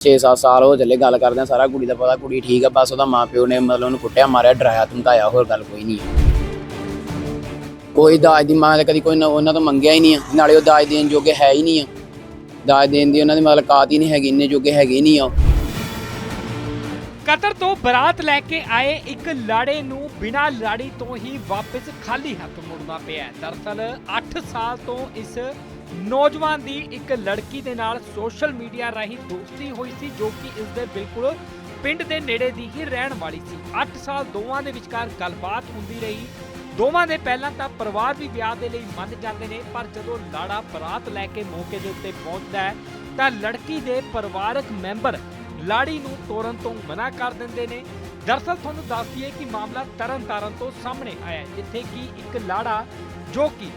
6-7 ਸਾਲ ਹੋ ਚੱਲੇ ਗੱਲ ਕਰਦੇ ਆ, ਸਾਰਾ ਕੁੜੀ ਦਾ ਪਤਾ, ਕੁੜੀ ਠੀਕ ਆ, ਬਸ ਉਹਦਾ ਮਾਪਿਓ ਨੇ ਮਤਲਬ ਉਹਨੂੰ ਕੁੱਟਿਆ, ਮਾਰਿਆ, ਡਰਾਇਆ, ਧਮਕਾਇਆ, ਹੋਰ ਗੱਲ ਕੋਈ ਨਹੀਂ ਕੋਈ ਦਾਜ ਦੀ ਮਾਂ ਤਾਂ ਕਦੀ ਕੋਈ ਨਾ- ਉਹਨਾਂ ਤੋਂ ਮੰਗਿਆ ਹੀ ਨਹੀਂ ਆ ਨਾਲੇ ਉਹ ਦਾਜ ਦੇਣ ਜੋਗੇ ਹੈ ਹੀ ਨਹੀਂ ਆ ਦਾਜ ਦੇਣ ਦੀ ਉਹਨਾਂ ਦੀ ਮਤਲਬ ਕਾਤ ਹੀ ਨਹੀਂ ਹੈਗੀ, ਇੰਨੇ ਜੋਗੇ ਹੈਗੇ ਹੀ ਨਹੀਂ ਆ ਉਹ। ਕਤਰ ਤੋਂ ਬਰਾਤ ਲੈ ਕੇ ਆਏ ਇੱਕ ਲਾੜੇ ਨੂੰ ਬਿਨਾਂ ਲਾੜੀ ਤੋਂ ਹੀ ਵਾਪਸ ਖਾਲੀ ਹੱਥ ਮੁੜਨਾ ਪਿਆ ਹੈ। ਦਰਅਸਲ 8 ਸਾਲ ਤੋਂ ਇਸ ਨੌਜਵਾਨ ਦੀ ਇੱਕ ਲੜਕੀ ਦੇ ਨਾਲ ਸੋਸ਼ਲ ਮੀਡੀਆ ਰਾਹੀਂ ਦੋਸਤੀ ਹੋਈ ਸੀ, ਜੋ ਕਿ ਇਸ ਦੇ ਬਿਲਕੁਲ ਪਿੰਡ ਦੇ ਨੇੜੇ ਦੀ ਹੀ ਰਹਿਣ ਵਾਲੀ ਸੀ। 8 ਸਾਲ ਦੋਵਾਂ ਦੇ ਵਿਚਕਾਰ ਗੱਲਬਾਤ ਹੁੰਦੀ ਰਹੀ। ਦੋਵਾਂ ਦੇ ਪਹਿਲਾਂ ਤਾਂ ਪਰਿਵਾਰ ਵੀ ਵਿਆਹ ਦੇ ਲਈ ਮੰਨ ਜਾਂਦੇ ਨੇ, ਪਰ ਜਦੋਂ ਲਾੜਾ ਬਰਾਤ ਲੈ ਕੇ ਮੌਕੇ ਦੇ ਉੱਤੇ ਪਹੁੰਚਦਾ ਹੈ, ਤਾਂ ਲੜਕੀ ਦੇ ਪਰਿਵਾਰਕ ਮੈਂਬਰ ਲਾੜੀ ਨੂੰ ਤੋਰਨ ਤੋਂ ਮਨਾ ਕਰ ਦਿੰਦੇ ਨੇ। ਦਰਸਲ ਤੁਹਾਨੂੰ ਦੱਸ ਦਈਏ ਕਿ ਮਾਮਲਾ ਤਰਨ ਤਾਰਨ ਤੋਂ ਸਾਹਮਣੇ ਆਇਆ ਜਿੱਥੇ ਕਿ ਇੱਕ ਲਾੜਾ ਜੋ ਕਿ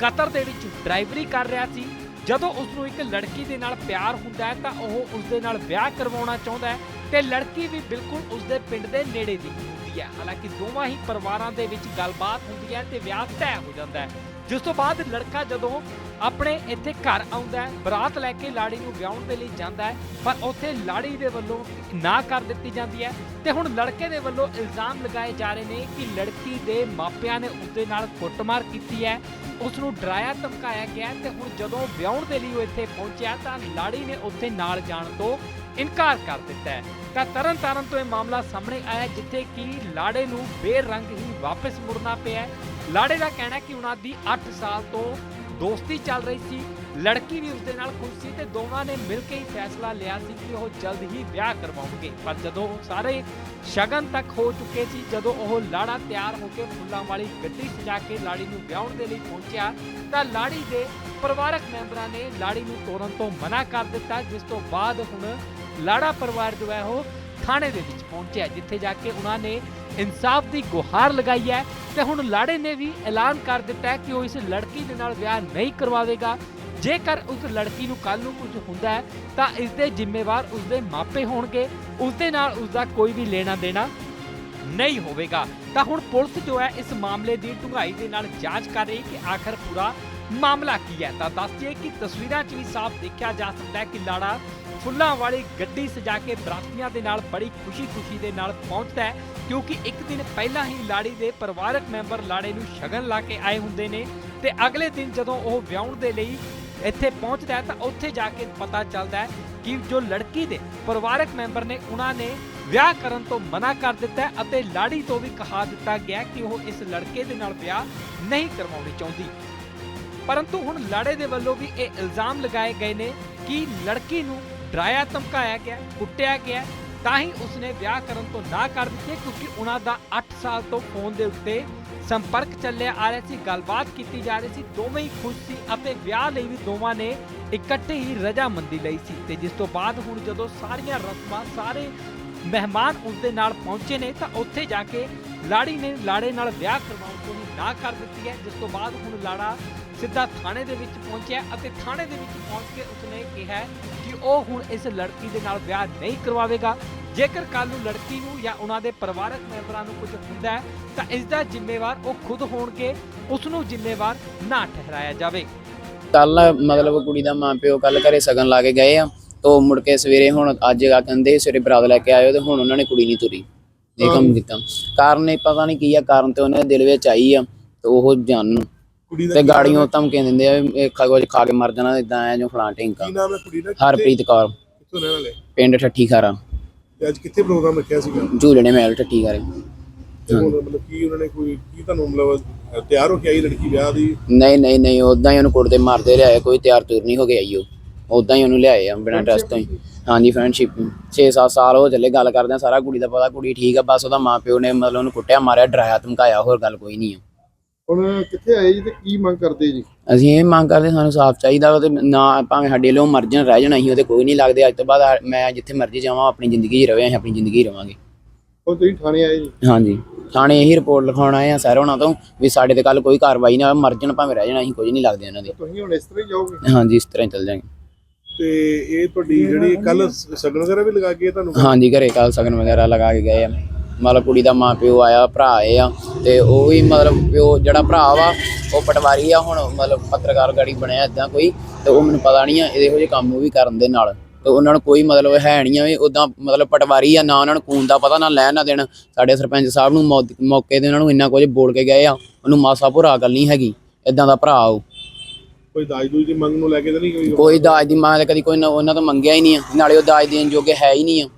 ਕਤਰ ਦੇ ਵਿੱਚ ਡਰਾਈਵਰੀ ਕਰ ਰਿਹਾ ਸੀ। ਜਦੋਂ ਉਸ ਨੂੰ ਇੱਕ ਲੜਕੀ ਦੇ ਨਾਲ ਪਿਆਰ ਹੁੰਦਾ ਹੈ ਤਾਂ ਉਹ ਉਸ ਦੇ ਨਾਲ ਵਿਆਹ ਕਰਵਾਉਣਾ ਚਾਹੁੰਦਾ ਹੈ। ਤੇ ਲੜਕੀ ਵੀ ਬਿਲਕੁਲ ਉਸਦੇ ਪਿੰਡ ਦੇ ਨੇੜੇ ਦੀ ਹੁੰਦੀ ਹੈ। ਹਾਲਾਂਕਿ ਦੋਵਾਂ ਹੀ ਪਰਿਵਾਰਾਂ ਦੇ ਵਿੱਚ ਗੱਲਬਾਤ ਹੁੰਦੀ ਹੈ ਤੇ ਵਿਆਹ ਤੈਅ ਹੋ ਜਾਂਦਾ ਹੈ। ਜਿਸ ਤੋਂ ਬਾਅਦ ਲੜਕਾ ਜਦੋਂ ਆਪਣੇ ਇੱਥੇ ਘਰ ਆਉਂਦਾ ਹੈ, ਬਰਾਤ ਲੈ ਕੇ ਲਾੜੀ ਨੂੰ ਵਿਆਹਣ ਦੇ ਲਈ ਜਾਂਦਾ ਹੈ, ਪਰ ਉੱਥੇ ਲਾੜੀ ਦੇ ਵੱਲੋਂ ਨਾ ਕਰ ਦਿੱਤੀ ਜਾਂਦੀ ਹੈ ਤੇ ਹੁਣ ਲੜਕੇ ਦੇ ਵੱਲੋਂ ਇਲਜ਼ਾਮ ਲਗਾਏ ਜਾ ਰਹੇ ਨੇ ਕਿ ਲੜਕੀ ਦੇ ਮਾਪਿਆਂ ਨੇ ਉਸਦੇ ਨਾਲ ਕੁੱਟਮਾਰ ਕੀਤੀ ਹੈ ਉਸ ਨੂੰ ਡਰਾਇਆ ਧਮਕਾਇਆ ਗਿਆ ਹੈ ਤੇ ਹੁਣ ਜਦੋਂ ਵਿਆਹਣ ਦੇ ਲਈ ਉਹ ਇੱਥੇ ਪਹੁੰਚਿਆ ਤਾਂ ਲਾੜੀ ਨੇ ਉੱਥੇ ਨਾਲ ਜਾਣ ਤੋਂ ਇਨਕਾਰ ਕਰ ਦਿੱਤਾ ਹੈ। ਤਾਂ ਤਰਨ ਤਾਰਨ ਤੋਂ ਇਹ ਮਾਮਲਾ ਸਾਹਮਣੇ ਆਇਆ, ਜਿੱਥੇ ਕਿ ਲਾੜੇ ਨੂੰ ਬੇਰੰਗ ਹੀ ਵਾਪਸ ਮੁੜਨਾ ਪਿਆ ਲਾੜੇ ਦਾ ਕਹਿਣਾ ਹੈ ਕਿ ਉਹਨਾਂ ਦੀ 8 ਸਾਲ ਤੋਂ ਦੋਸਤੀ ਚੱਲ ਰਹੀ ਸੀ। ਲੜਕੀ ਵੀ ਉਸਦੇ ਨਾਲ ਖੁਸ਼ ਸੀ ਤੇ ਦੋਵਾਂ ਨੇ ਮਿਲ ਕੇ ਹੀ ਫੈਸਲਾ ਲਿਆ ਸੀ ਕਿ ਉਹ ਜਲਦ ਹੀ ਵਿਆਹ ਕਰਵਾਉਣਗੇ। ਪਰ ਜਦੋਂ ਉਹ ਸਾਰੇ ਸ਼ਗਨ ਤੱਕ ਹੋ ਚੁੱਕੇ ਸੀ, ਜਦੋਂ ਉਹ ਲਾੜਾ ਤਿਆਰ ਹੋ ਕੇ ਫੁੱਲਾਂ ਵਾਲੀ ਗੱਡੀ ਸਜਾ ਕੇ ਲਾੜੀ ਨੂੰ ਵਿਆਹਣ ਦੇ ਲਈ ਪਹੁੰਚਿਆ, ਤਾਂ ਲਾੜੀ ਦੇ ਪਰਿਵਾਰਕ ਮੈਂਬਰਾਂ ਨੇ ਲਾੜੀ ਨੂੰ ਤੋਰਨ ਤੋਂ ਮਨਾ ਕਰ ਦਿੱਤਾ, ਜਿਸ ਤੋਂ ਬਾਅਦ ਹੁਣ ਲਾੜਾ ਪਰਿਵਾਰ ਜੋ ਹੈ ਉਹ ਥਾਣੇ ਦੇ ਵਿੱਚ ਪਹੁੰਚਿਆ, ਜਿੱਥੇ ਜਾ ਕੇ ਉਹਨਾਂ ਨੇ ਇਨਸਾਫ ਦੀ ਗੁਹਾਰ ਲਗਾਈ ਹੈ ਤੇ ਹੁਣ ਲਾੜੇ ਨੇ ਵੀ ਐਲਾਨ ਕਰ ਦਿੱਤਾ ਹੈ ਕਿ ਉਹ ਇਸ ਲੜਕੀ ਦੇ ਨਾਲ ਵਿਆਹ ਨਹੀਂ ਕਰਵਾਵੇਗਾ। ਜੇਕਰ ਉਸ ਲੜਕੀ ਨੂੰ ਕੱਲ ਨੂੰ ਕੁਝ ਹੁੰਦਾ ਹੈ, ਤਾਂ ਇਸ ਦੇ ਜ਼ਿੰਮੇਵਾਰ ਉਸ ਦੇ ਮਾਪੇ ਹੋਣਗੇ। ਉਸ ਦੇ ਨਾਲ ਉਸ ਦਾ ਕੋਈ ਵੀ ਲੈਣਾ ਦੇਣਾ ਨਹੀਂ ਹੋਵੇਗਾ। ਤਾਂ ਹੁਣ ਪੁਲਿਸ ਜੋ ਹੈ ਇਸ ਮਾਮਲੇ ਦੀ ਡੂੰਘਾਈ ਦੇ ਨਾਲ ਜਾਂਚ ਕਰ ਰਹੀ ਕਿ ਆਖਰ ਪੂਰਾ ਮਾਮਲਾ ਕੀ ਹੈ? ਤਾਂ ਦੱਸਦੀਏ ਕਿ ਤਸਵੀਰਾਂ 'ਚ ਵੀ ਸਾਫ਼ ਦੇਖਿਆ ਜਾ ਸਕਦਾ ਹੈ ਕਿ ਲਾੜਾ ਫੁੱਲਾਂ ਵਾਲੀ ਗੱਡੀ ਸਜਾ ਕੇ ਬਰਾਤੀਆਂ ਦੇ ਨਾਲ ਬੜੀ ਖੁਸ਼ੀ-ਖੁਸ਼ੀ ਦੇ ਨਾਲ ਪਹੁੰਚਦਾ ਹੈ, ਕਿਉਂਕਿ ਇੱਕ ਦਿਨ ਪਹਿਲਾਂ ਹੀ ਲਾੜੀ ਦੇ ਪਰਿਵਾਰਕ ਮੈਂਬਰ ਲਾੜੇ ਨੂੰ ਸ਼ਗਨ ਲਾ ਕੇ ਆਏ ਹੁੰਦੇ ਨੇ ਤੇ ਅਗਲੇ ਦਿਨ ਜਦੋਂ ਉਹ ਵਿਆਹਣ ਦੇ ਲਈ ਇੱਥੇ ਪਹੁੰਚਦਾ ਹੈ, ਤਾਂ ਉੱਥੇ ਜਾ ਕੇ ਪਤਾ ਚੱਲਦਾ ਹੈ ਕਿ ਜੋ ਲੜਕੀ ਦੇ ਪਰਿਵਾਰਕ ਮੈਂਬਰ ਨੇ ਉਹਨਾਂ ਨੇ ਵਿਆਹ ਕਰਨ ਤੋਂ ਮਨਾ ਕਰ ਦਿੱਤਾ ਅਤੇ ਲਾੜੀ ਤੋਂ ਵੀ ਕਹਾ ਦਿੱਤਾ ਗਿਆ ਕਿ ਉਹ ਇਸ ਲੜਕੇ ਦੇ ਨਾਲ ਵਿਆਹ ਨਹੀਂ ਕਰਵਾਉਣੀ ਚਾਹੁੰਦੀ। ਪਰੰਤੂ ਹੁਣ ਲਾੜੇ ਦੇ ਵੱਲੋਂ ਵੀ ਇਹ ਇਲਜ਼ਾਮ ਲਗਾਏ ਗਏ ਨੇ ਕਿ ਲੜਕੀ ਨੂੰ ਡਰਾਇਆ, ਧਮਕਾਇਆ ਗਿਆ, ਕੁੱਟਿਆ ਗਿਆ, ਤਾਂ ਹੀ ਉਸਨੇ ਵਿਆਹ ਕਰਨ ਤੋਂ ਨਾ ਕਰ ਦਿੱਤੇ, ਕਿਉਂਕਿ ਉਹਨਾਂ ਦਾ 8 ਸਾਲ ਤੋਂ ਫੋਨ ਦੇ ਉੱਤੇ ਸੰਪਰਕ ਚੱਲਿਆ ਆ ਰਿਹਾ ਸੀ, ਗੱਲਬਾਤ ਕੀਤੀ ਜਾ ਰਹੀ ਸੀ, ਦੋਵੇਂ ਹੀ ਖੁਸ਼ ਸੀ ਅਤੇ ਵਿਆਹ ਲਈ ਵੀ ਦੋਵਾਂ ਨੇ ਇਕੱਠੇ ਹੀ ਰਜਾਮੰਦੀ ਲਈ ਸੀ ਤੇ ਜਿਸ ਤੋਂ ਬਾਅਦ ਹੁਣ ਜਦੋਂ ਸਾਰੀਆਂ ਰਸਮਾਂ, ਸਾਰੇ ਮਹਿਮਾਨ ਉਸ ਦੇ ਨਾਲ ਪਹੁੰਚੇ ਨੇ, ਤਾਂ ਉੱਥੇ ਜਾ ਕੇ ਲਾੜੀ ਨੇ, ਲਾੜੇ ਨਾਲ ਵਿਆਹ ਕਰਵਾਉਣ ਤੋਂ ਨਾ ਕਰ ਦਿੱਤੀ ਹੈ, ਜਿਸ ਤੋਂ ਬਾਅਦ ਹੁਣ ਲਾੜਾ ਸਿੱਧਾ ਥਾਣੇ ਦੇ ਵਿੱਚ ਪਹੁੰਚਿਆ ਅਤੇ ਥਾਣੇ ਦੇ ਵਿੱਚ ਪਹੁੰਚ ਕੇ ਉਸਨੇ ਕਿਹਾ ਕਿ ਉਹ ਹੁਣ ਇਸ ਲੜਕੀ ਦੇ ਨਾਲ ਵਿਆਹ ਨਹੀਂ ਕਰਵਾਵੇਗਾ। ਜੇਕਰ ਕੱਲ ਨੂੰ ਲੜਕੀ ਨੂੰ ਜਾਂ ਉਹਨਾਂ ਦੇ ਪਰਿਵਾਰਕ ਮੈਂਬਰਾਂ ਨੂੰ ਕੁਝ ਹੁੰਦਾ ਹੈ, ਤਾਂ ਇਸ ਦਾ ਜ਼ਿੰਮੇਵਾਰ ਉਹ ਖੁਦ ਹੋਣਗੇ ਉਸ ਨੂੰ ਜ਼ਿੰਮੇਵਾਰ ਨਾ ਠਹਿਰਾਇਆ ਜਾਵੇ। ਕੱਲ ਮਤਲਬ ਕੁੜੀ ਦਾ ਮਾਂ ਪਿਓ ਕੱਲ ਘਰੇ ਸਗਨ ਲਾ ਕੇ ਗਏ ਆ, ਤੋਂ ਮੁੜ ਕੇ ਸਵੇਰੇ ਹੁਣ ਅੱਜ ਆ ਕਹਿੰਦੇ ਸਵੇਰੇ ਬਰਾਤ ਲੈ ਕੇ ਆਇਓ ਤੇ ਹੁਣ ਉਹਨਾਂ ਨੇ ਕੁੜੀ ਨਹੀਂ ਤੁਰੀ। ਕੰਮ ਕੀਤਾ। ਕਾਰਨ ਇਹ ਪਤਾ ਨਹੀਂ ਕੀ ਆ ਕਾਰਨ ਤੇ ਉਹਨਾਂ ਦਿਲ ਵਿੱਚ ਆਈ ਆ ਤੇ ਉਹ ਜਾਣ ਕੁੜੀ ਦਾ ਤੇ ਕੀ ਗਾੜੀਆਂ ਧਮਕੀਆਂ ਦਿੰਦੇ ਆ ਵੀ ਇਹ ਖਾ ਕੁਝ ਖਾ ਕੇ ਮਰ ਜਾਣਾ ਇਦਾਂ ਐ ਜੋ ਫਲਾਂ? ਢਿੰਕਾ ਕੀ ਨਾਮ ਹੈ ਕੁੜੀ ਦਾ? ਕਿੱਥੇ- ਹਰਪ੍ਰੀਤ ਕੌਰ। ਕਿੱਥੋਂ ਰਹਿਣ ਵਾਲੇ? ਪਿੰਡ ਠੱਠੀ ਖਾਰਾ ਤੇ ਅੱਜ ਕਿੱਥੇ ਪ੍ਰੋਗਰਾਮ ਰੱਖਿਆ ਸੀਗਾ? ਝੂਲਣੇ ਮਹਿਲ ਠੱਠੀ ਖਾਰੇ ਤੇ ਹੁਣ ਮਤਲਬ ਕੀ ਉਹਨਾਂ ਨੇ ਕੋਈ ਕੀ ਤੁਹਾਨੂੰ ਮਤਲਬ ਤਿਆਰ ਹੋ ਕੇ ਆਈ ਲੜਕੀ ਵਿਆਹ ਦੀ? ਨਹੀਂ ਨਹੀਂ ਨਹੀਂ ਉਦਾਂ ਹੀ ਉਹਨੂੰ ਕੁੱਟਦੇ ਮਾਰਦੇ ਲਿਆਏ ਕੋਈ ਤਿਆਰ ਤੁਰ ਨਹੀਂ ਹੋ ਗਿਆ ਈ ਉਹ। ਉਦਾਂ ਹੀ ਉਹਨੂੰ ਲਿਆਏ ਆ ਬਿਨਾਂ ਟੈਸਟ ਤੋਂ ਹੀ। ਹਾਂਜੀ ਫਰੈਂਡਸ਼ਿਪ 6-7 ਸਾਲ ਹੋ ਚੱਲੇ ਗੱਲ ਕਰਦੇ ਆ ਸਾਰਾ ਕੁੜੀ ਦਾ ਪਤਾ ਕੁੜੀ ਠੀਕ ਆ ਬਸ ਉਹਦਾ ਮਾਪਿਓ ਨੇ ਮਤਲਬ ਉਹਨੂੰ ਕੁੱਟਿਆ ਮਾਰਿਆ ਡਰਾਇਆ ਧਮਕਾਇਆ ਹੋਰ ਗੱਲ ਕੋਈ ਨਹੀਂ ਆ। ਹੁਣ ਕਿੱਥੇ ਆਏ ਜੀ ਤੇ ਕੀ ਮੰਗ ਕਰਦੇ ਜੀ? ਅਸੀਂ ਇਹ ਮੰਗ ਕਰਦੇ ਸਾਨੂੰ ਸਾਫ਼ ਚਾਹੀਦਾ ਉਹਦੇ ਨਾ ਭਾਵੇਂ ਸਾਡੇ ਲਈ ਮਰਜਨ ਰਹਿ ਜਾਣਾ ਅਸੀਂ ਉਹਦੇ ਕੋਈ ਨਹੀਂ ਲੱਗਦੇ। ਅੱਜ ਤੋਂ ਬਾਅਦ ਆ- ਮੈਂ ਜਿੱਥੇ ਮਰਜ਼ੀ ਜਾਵਾਂ ਆਪਣੀ ਜ਼ਿੰਦਗੀ 'ਚ ਰਵੇ ਅਸੀਂ ਆਪਣੀ ਜ਼ਿੰਦਗੀ 'ਚ ਰਵਾਂਗੇ। ਹੁਣ ਤੁਸੀਂ ਥਾਣੇ ਆਏ ਜੀ? ਹਾਂਜੀ। ਥਾਣੇ ਇਹੀ ਰਿਪੋਰਟ ਲਿਖਾਉਣ ਆਏ ਆ ਸਰ ਉਹਨਾਂ ਤੋਂ ਵੀ ਸਾਡੇ ਤੇ ਕੱਲ ਕੋਈ ਕਾਰਵਾਈ ਨਾ ਹੋਵੇ ਮਰਜਨ ਭਾਵੇਂ ਰਹਿ ਜਾਣਾ ਅਸੀਂ ਕੁਝ ਨਹੀਂ ਲੱਗਦੇ ਉਹਨਾਂ ਦੇ। ਤੁਸੀਂ ਹੁਣ ਇਸ ਤਰ੍ਹਾਂ ਹੀ ਜਾਓਗੇ? ਹਾਂਜੀ ਇਸ ਤਰ੍ਹਾਂ ਹੀ ਚੱਲ ਜਾਾਂਗੇ ਤੇ ਇਹ ਤੁਹਾਡੀ ਜਿਹੜੀ ਕੱਲ ਸਗਨ ਵਗੈਰਾ ਵੀ ਲਗਾ ਕੇ ਤੁਹਾਨੂੰ? ਹਾਂਜੀ ਘਰੇ ਕੱਲ ਸਗਨ ਵਗੈਰਾ ਲਗਾ ਕੇ ਗਏ ਆ। ਮਤਲਬ ਕੁੜੀ ਦਾ ਮਾਂ ਪਿਓ ਆਇਆ ਭਰਾ ਆਏ ਆ ਤੇ ਉਹ ਵੀ ਮਤਲਬ ਪਿਓ ਜਿਹੜਾ ਭਰਾ ਵਾ ਉਹ ਪਟਵਾਰੀ ਆ ਹੁਣ ਮਤਲਬ ਪੱਤਰਕਾਰ ਗਾੜੀ ਬਣਿਆ ਇਦਾਂ ਕੋਈ ਤੇ ਉਹ ਮੈਨੂੰ ਪਤਾ ਨਹੀਂ ਆ ਇਹਦੇ ਇਹੋ ਜਿਹੇ ਕੰਮ ਉਹ ਵੀ ਕਰਨ ਦੇ ਨਾਲ। ਤੇ ਉਹਨਾਂ ਨੂੰ ਕੋਈ ਮਤਲਬ ਹੈ ਨਹੀਂ ਆ ਵੀ ਉਦਾਂ ਮਤਲਬ ਪਟਵਾਰੀ ਆ ਨਾ ਉਹਨਾਂ ਨੂੰ ਖੂਨ ਦਾ ਪਤਾ ਨਾ ਲੈਣ ਨਾ ਦੇਣ। ਸਾਡੇ ਸਰਪੰਚ ਸਾਹਿਬ ਨੂੰ ਮੌ- ਮੌਕੇ ਤੇ ਉਹਨਾਂ ਨੂੰ ਇੰਨਾ ਕੁਝ ਬੋਲ ਕੇ ਗਏ ਆ ਉਹਨੂੰ ਮਾਸਾ ਭੁਰਾ ਗੱਲ ਨਹੀਂ ਹੈਗੀ ਇਦਾਂ ਦਾ ਭਰਾ ਉਹ। ਕੋਈ ਦਾਜ ਦੂਜ ਦੀ ਮੰਗ ਨੂੰ ਲੈ ਕੇ ਤਾਂ ਨਹੀਂ ਕੋਈ ਕੋਈ ਦਾਜ ਦੀ ਮੰਗ ਤਾਂ ਕਦੀ ਕੋਈ ਨਾ- ਉਹਨਾਂ ਤੋਂ ਮੰਗਿਆ ਹੀ ਨਹੀਂ ਆ। ਨਾਲੇ ਉਹ ਦਾਜ ਦੇਣ ਜੋਗੇ ਹੈ ਹੀ ਨਹੀਂ ਆ।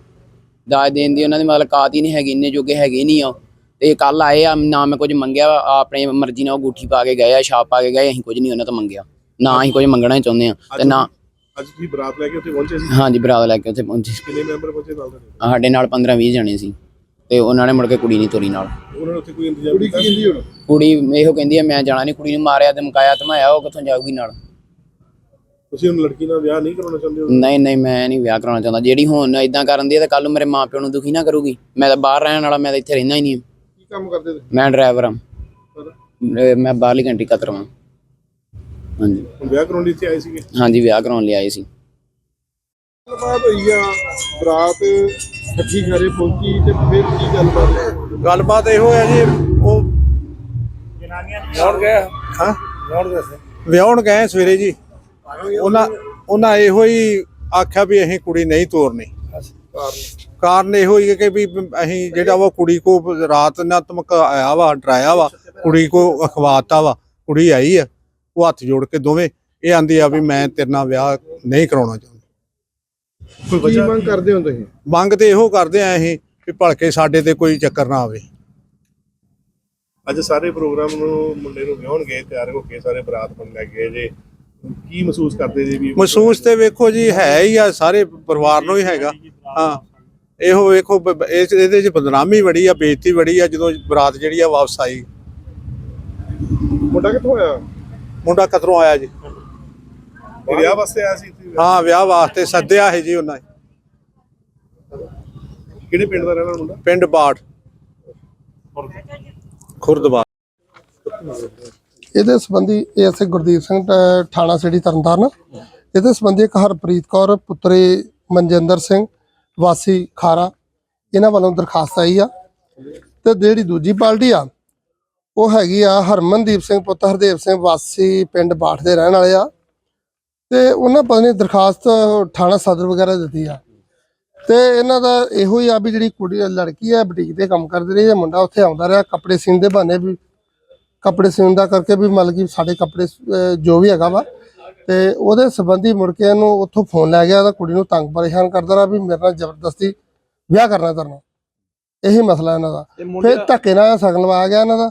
ਦਾਜ ਦੇਣ ਦੀ ਉਹਨਾਂ ਦੀ ਮਤਲਬ ਕਾਤ ਹੀ ਨਹੀਂ ਹੈਗੀ ਇੰਨੇ ਜੋਗੇ ਹੈਗੇ ਹੀ ਨਹੀਂ ਆ। ਤੇ ਕੱਲ ਆਏ ਆ ਨਾ ਮੈਂ ਕੁਝ ਮੰਗਿਆ ਵਾ, ਆਪਣੀ ਮਰਜ਼ੀ ਨਾਲ ਉਹ ਗੁੱਠੀ ਪਾ ਕੇ ਗਏ ਆ ਛਾਪ ਪਾ ਕੇ ਗਏ ਅਸੀਂ ਕੁਝ ਨਹੀਂ ਉਹਨਾਂ ਤੋਂ ਮੰਗਿਆ। ਨਾ ਅਸੀਂ ਕੁਝ ਮੰਗਣਾ ਹੀ ਚਾਹੁੰਦੇ ਆ ਤੇ ਨਾ ਅੱਜ ਕੀ ਬਰਾਤ ਲੈ ਕੇ ਉੱਥੇ ਪਹੁੰਚੇ ਸੀ? ਹਾਂਜੀ ਬਰਾਤ ਲੈ ਕੇ ਉੱਥੇ ਪਹੁੰਚੇ ਕਿੰਨੇ ਮੈਂਬਰ ਪਹੁੰਚੇ ਨਾਲ ਤੁਹਾਡੇ? ਸਾਡੇ ਨਾਲ 15 20 ਜਣੇ ਸੀ। ਤੇ ਉਹਨਾਂ ਨੇ ਮੁੜ ਕੇ ਕੁੜੀ ਨਹੀਂ ਤੋਰੀ ਨਾਲ। ਉਹਨਾਂ ਨੇ ਉੱਥੇ ਕੋਈ ਇੰਤਜ਼ਾਮ ਕੁੜੀ ਕੀਤਾ ਕੀ ਸੀ? ਕਹਿੰਦੀ ਹੁਣ? ਕੁੜੀ ਇਹੋ ਕਹਿੰਦੀ ਆ ਮੈਂ ਜਾਣਾ ਨਹੀਂ ਕੁੜੀ ਨੂੰ ਮਾਰਿਆ ਤੇ ਮਕਾਇਆ ਧਮਾਇਆ ਉਹ ਕਿੱਥੋਂ ਜਾਊਗੀ ਨਾਲ? ਤੁਸੀਂ ਹੁਣ ਲੜਕੀ ਨਾਲ ਵਿਆਹ ਨਹੀਂ ਕਰਾਉਣਾ ਚਾਹੁੰਦੇ ਹੋ? ਨਹੀਂ ਨਹੀਂ ਮੈਂ ਨਹੀਂ ਵਿਆਹ ਕਰਾਉਣਾ ਚਾਹੁੰਦਾ। ਜਿਹੜੀ ਹੁਣ ਇਦਾਂ ਕਰਨ ਦੀ ਹੈ ਤਾਂ ਕੱਲ ਨੂੰ ਮੇਰੇ ਮਾਪਿਆਂ ਨੂੰ ਦੁਖੀ ਨਾ ਕਰੂਗੀ। ਮੈਂ ਤਾਂ ਬਾਹਰ ਰਹਿਣ ਵਾਲਾ ਮੈਂ ਤਾਂ ਇੱਥੇ ਰਹਿੰਦਾ ਹੀ ਨਹੀਂ ਕੀ ਕੰਮ ਕਰਦੇ ਤੁਸੀਂ? ਮੈਂ ਡਰਾਈਵਰ ਹਾਂ ਮੈਂ ਬਾਹਰਲੀ ਕੰਟਰੀ ਕਤਰ ਹਾਂ ਹਾਂਜੀ। ਵਿਆਹ ਕਰਾਉਣ ਲਈ ਇੱਥੇ ਆਏ ਸੀਗੇ? ਹਾਂਜੀ ਵਿਆਹ ਕਰਾਉਣ ਲਈ ਆਏ ਸੀ। ਗੱਲਬਾਤ ਹੋਈ ਆ ਬਰਾਤ ਠੱਗੀ ਘਰੇ ਪਹੁੰਚੀ ਤੇ ਫਿਰ ਕੀ ਗੱਲਬਾਤ? ਹੈ ਗੱਲਬਾਤ ਇਹੋ ਹੈ ਜੀ ਉਹ ਵਿਆਹਣ ਗਏ ਹਾਂ? ਵਿਆਹਣ ਗਏ ਸਵੇਰੇ ਜੀ। ਉਹਨਾਂ ਉਹਨਾਂ ਇਹੋ ਹੀ ਆਖਿਆ ਵੀ ਅਸੀਂ ਕੁੜੀ ਨਹੀਂ ਤੋਰਨੀ। ਕਾਰਨ? ਇਹੋ ਹੀ ਹੈ ਕਿ ਵੀ ਅਸੀਂ ਜਿਹੜਾ ਵਾ ਕੁੜੀ ਕੋ ਰਾਤ ਨਾ ਧਮਕਾਇਆ ਵਾ ਡਰਾਇਆ ਵਾ ਕੁੜੀ ਕੋ ਅਖਵਾਤਾ ਵਾ ਕੁੜੀ ਆਈ ਆ ਉਹ ਹੱਥ ਜੋੜ ਕੇ ਦੋਵੇਂ। ਇਹ ਆਂਦੀ ਆ ਵੀ ਮੈਂ ਤੇਰੇ ਨਾਲ ਵਿਆਹ ਨਹੀਂ ਕਰਾਉਣਾ ਚਾਹੁੰਦੀ। ਕੋਈ ਕੀ ਵਜ੍ਹਾ ਮੰਗ ਕਰਦੇ ਹੋ ਤੁਸੀਂ? ਮੰਗ ਤੇ ਇਹੋ ਕਰਦੇ ਆ ਅਸੀਂ ਵੀ ਭਲਕੇ ਸਾਡੇ ਤੇ ਕੋਈ ਚੱਕਰ ਨਾ ਆਵੇ। ਅੱਜ ਸਾਰੇ ਪ੍ਰੋਗਰਾਮ ਨੂੰ ਮੁੰਡੇ ਨੂੰ ਵਿਆਹਣ ਗਏ ਤਿਆਰ ਹੋ ਕੇ ਸਾਰੇ ਬਰਾਤ ਬਣ ਲੈ ਗਏ ਜੇ। ਕੀ ਮਹਿਸੂਸ ਕਰਦੇ ਜੀ ਵੀ ਮਹਿਸੂਸ ਤੇ ਵੇਖੋ ਜੀ ਹੈ ਹੀ ਆ ਸਾਰੇ ਪਰਿਵਾਰ ਨੂੰ ਹੀ ਹੈਗਾ। ਹਾਂ ਇਹੋ ਵੇਖੋ ਬ- ਇਹਦੇ ਚ ਬਦਨਾਮੀ ਬੜੀ ਆ ਬੇਇੱਜ਼ਤੀ ਬੜੀ ਆ ਜਦੋਂ ਬਰਾਤ ਜਿਹੜੀ ਆ ਵਾਪਸ ਆਈ। ਮੁੰਡਾ ਕਿੱਥੋਂ ਆਇਆ? ਮੁੰਡਾ ਕਤਰੋਂ ਆਇਆ ਜੀ। ਇਹ ਵਿਆਹ ਵਾਸਤੇ ਆਇਆ ਸੀ? ਹਾਂ ਵਿਆਹ ਵਾਸਤੇ ਸੱਦਿਆ ਹੈ ਜੀ ਉਹਨਾਂ। ਕਿਹੜੇ ਪਿੰਡ ਦਾ ਰਹਿਣਾ ਮੁੰਡਾ? ਪਿੰਡ ਬਾੜ। ਖੁਰਦਬਾੜ ਇਹਦੇ ਸੰਬੰਧੀ ਐਸਏ ਗੁਰਦੀਪ ਸਿੰਘ ਥਾਣਾ ਸਿਟੀ ਤਰਨਤਾਰਨ। ਇਹਦੇ ਸੰਬੰਧੀ ਇੱਕ ਹਰਪ੍ਰੀਤ ਕੌਰ ਪੁੱਤਰੀ ਮਨਜਿੰਦਰ ਸਿੰਘ ਵਾਸੀ ਖਾਰਾ ਇਹਨਾਂ ਵੱਲੋਂ ਦਰਖਾਸਤ ਆਈ ਆ। ਤੇ ਜਿਹੜੀ ਦੂਜੀ ਪਾਰਟੀ ਆ ਉਹ ਹੈਗੀ ਆ ਹਰਮਨਦੀਪ ਸਿੰਘ ਪੁੱਤ ਹਰਦੇਵ ਸਿੰਘ ਵਾਸੀ ਪਿੰਡ ਬਾਠ ਦੇ ਰਹਿਣ ਵਾਲੇ ਆ। ਤੇ ਉਹਨਾਂ ਪਤਾ ਨਹੀਂ ਦਰਖਾਸਤ ਥਾਣਾ ਸਦਰ ਵਗੈਰਾ ਦਿੱਤੀ ਆ। ਤੇ ਇਹਨਾਂ ਦਾ ਇਹੋ ਹੀ ਆ ਵੀ ਜਿਹੜੀ ਕੁੜੀ ਲੜਕੀ ਆ ਬੁਟੀਕ ਤੇ ਕੰਮ ਕਰਦੀ ਰਹੀ ਹੈ ਮੁੰਡਾ ਉੱਥੇ ਆਉਂਦਾ ਰਿਹਾ ਕੱਪੜੇ ਸੀਨ ਦੇ ਬਹਾਨੇ ਵੀ ਕੱਪੜੇ ਸਿਉਣ ਦਾ ਕਰਕੇ ਵੀ ਮਤਲਬ ਕਿ ਸਾਡੇ ਕੱਪੜੇ ਜੋ ਵੀ ਹੈਗਾ ਵਾ। ਤੇ ਉਹਦੇ ਸੰਬੰਧੀ ਮੁੜ ਕੇ ਇਹਨੂੰ ਉੱਥੋਂ ਫੋਨ ਲੈ ਗਿਆ ਤਾਂ ਕੁੜੀ ਨੂੰ ਤੰਗ ਪਰੇਸ਼ਾਨ ਕਰਦਾ ਰਿਹਾ ਵੀ ਮੇਰੇ ਨਾਲ ਜ਼ਬਰਦਸਤੀ ਵਿਆਹ ਕਰਨਾ ਕਰਨਾ ਇਹੀ ਮਸਲਾ ਇਹਨਾਂ ਦਾ। ਫਿਰ ਧੱਕੇ ਨਾਲ ਸਗਨ ਲਵਾਇਆ ਗਿਆ ਇਹਨਾਂ ਦਾ।